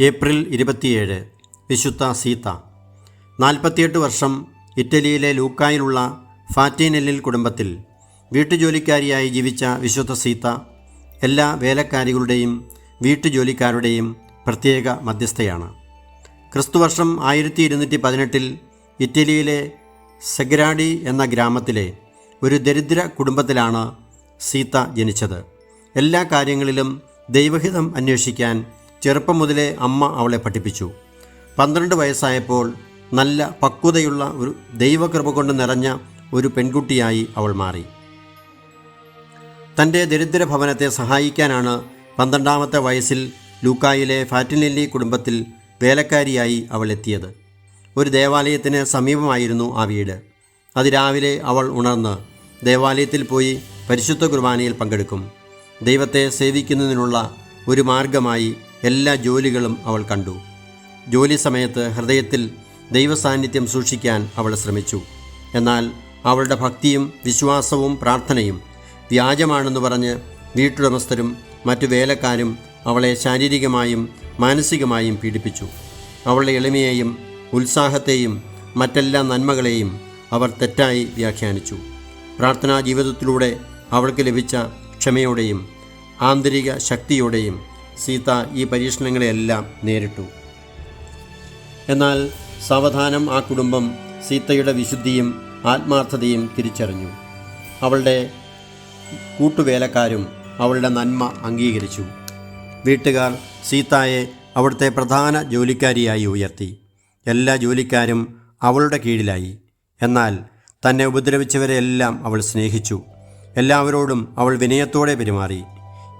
April ഇരുപത്തിയേഴ് വിശുദ്ധ സീത. നാൽപ്പത്തിയെട്ട് വർഷം ഇറ്റലിയിലെ ലൂക്കായിലുള്ള ഫാറ്റീനെല്ലിൽ കുടുംബത്തിൽ വീട്ടുജോലിക്കാരിയായി ജീവിച്ച വിശുദ്ധ സീത എല്ലാ വേലക്കാരികളുടെയും വീട്ടുജോലിക്കാരുടെയും പ്രത്യേക മധ്യസ്ഥയാണ്. ക്രിസ്തുവർഷം ആയിരത്തി ഇരുന്നൂറ്റി പതിനെട്ടിൽ ഇറ്റലിയിലെ സെഗ്രാഡി എന്ന ഗ്രാമത്തിലെ ഒരു ദരിദ്ര കുടുംബത്തിലാണ് സീത ജനിച്ചത്. എല്ലാ കാര്യങ്ങളിലും ദൈവഹിതം അന്വേഷിക്കാൻ ചെറുപ്പം മുതലേ അമ്മ അവളെ പഠിപ്പിച്ചു. പന്ത്രണ്ട് വയസ്സായപ്പോൾ നല്ല പക്വതയുള്ള ഒരു ദൈവകൃപ കൊണ്ട് നിറഞ്ഞ ഒരു പെൺകുട്ടിയായി അവൾ മാറി. തന്റെ ദരിദ്ര ഭവനത്തെ സഹായിക്കാനാണ് പന്ത്രണ്ടാമത്തെ വയസ്സിൽ ലൂക്കായിലെ ഫാറ്റിനെല്ലി കുടുംബത്തിൽ വേലക്കാരിയായി അവൾ എത്തിയത്. ഒരു ദേവാലയത്തിന് സമീപമായിരുന്നു ആ വീട്. അതിരാവിലെ അവൾ ഉണർന്ന് ദേവാലയത്തിൽ പോയി പരിശുദ്ധ കുർബാനയിൽ പങ്കെടുക്കും. ദൈവത്തെ സേവിക്കുന്നതിനുള്ള ഒരു മാർഗമായി എല്ലാ ജോലികളും അവൾ കണ്ടു. ജോലി സമയത്ത് ഹൃദയത്തിൽ ദൈവസാന്നിധ്യം സൂക്ഷിക്കാൻ അവൾ ശ്രമിച്ചു. എന്നാൽ അവളുടെ ഭക്തിയും വിശ്വാസവും പ്രാർത്ഥനയും വ്യാജമാണെന്ന് പറഞ്ഞ് വീട്ടുടമസ്ഥരും മറ്റു വേലക്കാരും അവളെ ശാരീരികമായും മാനസികമായും പീഡിപ്പിച്ചു. അവളുടെ എളിമയെയും ഉത്സാഹത്തെയും മറ്റെല്ലാ നന്മകളെയും അവർ തെറ്റായി വ്യാഖ്യാനിച്ചു. പ്രാർത്ഥനാ ജീവിതത്തിലൂടെ അവൾക്ക് ലഭിച്ച ക്ഷമയോടെയും ആന്തരിക ശക്തിയോടെയും സീത ഈ പരീക്ഷണങ്ങളെയെല്ലാം നേരിട്ടു. എന്നാൽ സാവധാനം ആ കുടുംബം സീതയുടെ വിശുദ്ധിയും ആത്മാർത്ഥതയും തിരിച്ചറിഞ്ഞു. അവളുടെ കൂട്ടുവേലക്കാരും അവളുടെ നന്മ അംഗീകരിച്ചു. വീട്ടുകാർ സീതായെ അവിടുത്തെ പ്രധാന ജോലിക്കാരിയായി ഉയർത്തി. എല്ലാ ജോലിക്കാരും അവളുടെ കീഴിലായി. എന്നാൽ തന്നെ ഉപദ്രവിച്ചവരെല്ലാം അവൾ സ്നേഹിച്ചു. എല്ലാവരോടും അവൾ വിനയത്തോടെ പെരുമാറി.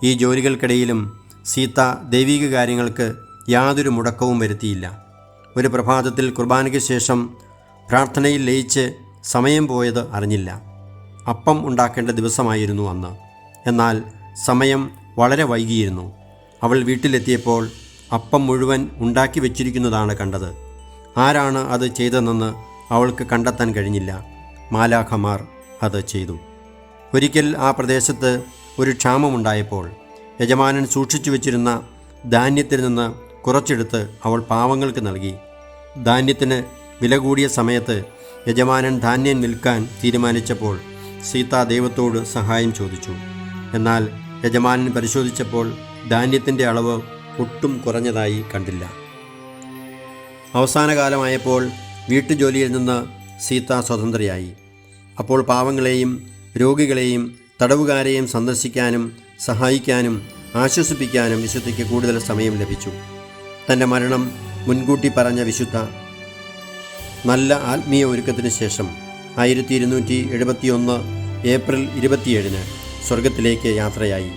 ഈ ജോലികൾക്കിടയിലും സീത ദൈവിക കാര്യങ്ങൾക്ക് യാതൊരു മുടക്കവും വരുത്തിയില്ല. ഒരു പ്രഭാതത്തിൽ കുർബാനയ്ക്ക് ശേഷം പ്രാർത്ഥനയിൽ ലയിച്ച് സമയം പോയത് അറിഞ്ഞില്ല. അപ്പം ഉണ്ടാക്കേണ്ട ദിവസമായിരുന്നു അന്ന്. എന്നാൽ സമയം വളരെ വൈകിയിരുന്നു. അവൾ വീട്ടിലെത്തിയപ്പോൾ അപ്പം മുഴുവൻ ഉണ്ടാക്കി വച്ചിരിക്കുന്നതാണ് കണ്ടത്. ആരാണ് അത് ചെയ്തതെന്ന് അവൾക്ക് കണ്ടെത്താൻ കഴിഞ്ഞില്ല. മാലാഖമാർ അത് ചെയ്തു. ഒരിക്കൽ ആ പ്രദേശത്ത് ഒരു ക്ഷാമമുണ്ടായപ്പോൾ യജമാനൻ സൂക്ഷിച്ചു വച്ചിരുന്ന ധാന്യത്തിൽ നിന്ന് കുറച്ചെടുത്ത് അവൾ പാവങ്ങൾക്ക് നൽകി. ധാന്യത്തിന് വില കൂടിയ സമയത്ത് യജമാനൻ ധാന്യം നിൽക്കാൻ തീരുമാനിച്ചപ്പോൾ സീത ദൈവത്തോട് സഹായം ചോദിച്ചു. എന്നാൽ യജമാനൻ പരിശോധിച്ചപ്പോൾ ധാന്യത്തിന്റെ അളവ് ഒട്ടും കുറഞ്ഞതായി കണ്ടില്ല. അവസാന കാലമായപ്പോൾ വീട്ടുജോലിയിൽ നിന്ന് സീത സ്വതന്ത്രയായി. അപ്പോൾ പാവങ്ങളെയും രോഗികളെയും തടവുകാരെയും സന്ദർശിക്കാനും സഹായിക്കാനും ആശ്വസിപ്പിക്കാനും വിശുദ്ധയ്ക്ക് കൂടുതൽ സമയം ലഭിച്ചു. തന്റെ മരണം മുൻകൂട്ടി പറഞ്ഞ വിശുദ്ധ നല്ല ആത്മീയ ഒരുക്കത്തിന് ശേഷം ആയിരത്തി ഇരുന്നൂറ്റി എഴുപത്തിയൊന്ന് ഏപ്രിൽ ഇരുപത്തിയേഴിന് സ്വർഗത്തിലേക്ക് യാത്രയായി.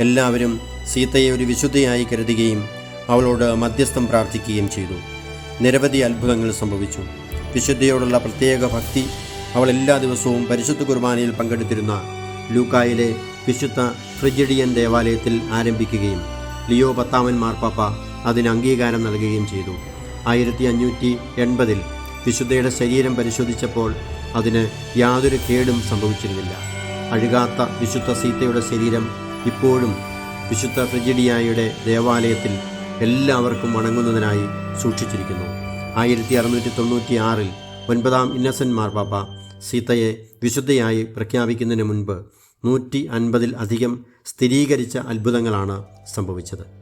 എല്ലാവരും സീതയെ ഒരു വിശുദ്ധയായി കരുതുകയും അവളോട് മധ്യസ്ഥം പ്രാർത്ഥിക്കുകയും ചെയ്തു. നിരവധി അത്ഭുതങ്ങൾ സംഭവിച്ചു. വിശുദ്ധയോടുള്ള പ്രത്യേക ഭക്തി അവൾ എല്ലാ ദിവസവും പരിശുദ്ധ കുർബാനയിൽ പങ്കെടുത്തിരുന്ന ലൂക്കായിലെ വിശുദ്ധ ഫ്രിജിഡിയൻ ദേവാലയത്തിൽ ആരംഭിക്കുകയും ലിയോ പത്താമൻ മാർപ്പാപ്പ അതിന് അംഗീകാരം നൽകുകയും ചെയ്തു. ആയിരത്തി അഞ്ഞൂറ്റി എൺപതിൽ വിശുദ്ധയുടെ ശരീരം പരിശോധിച്ചപ്പോൾ അതിന് യാതൊരു കേടും സംഭവിച്ചിരുന്നില്ല. അഴുകാത്ത വിശുദ്ധ സീതയുടെ ശരീരം ഇപ്പോഴും വിശുദ്ധ ഫ്രിജിഡിയായുടെ ദേവാലയത്തിൽ എല്ലാവർക്കും വണങ്ങുന്നതിനായി സൂക്ഷിച്ചിരിക്കുന്നു. ആയിരത്തി അറുന്നൂറ്റി തൊണ്ണൂറ്റി ആറിൽ ഒൻപതാം ഇന്നസെന്റ് മാർപ്പാപ്പ സീതയെ വിശുദ്ധയായി പ്രഖ്യാപിക്കുന്നതിന് മുൻപ് നൂറ്റി അൻപതിൽ അധികം സ്ഥിരീകരിച്ച അത്ഭുതങ്ങളാണ് സംഭവിച്ചത്.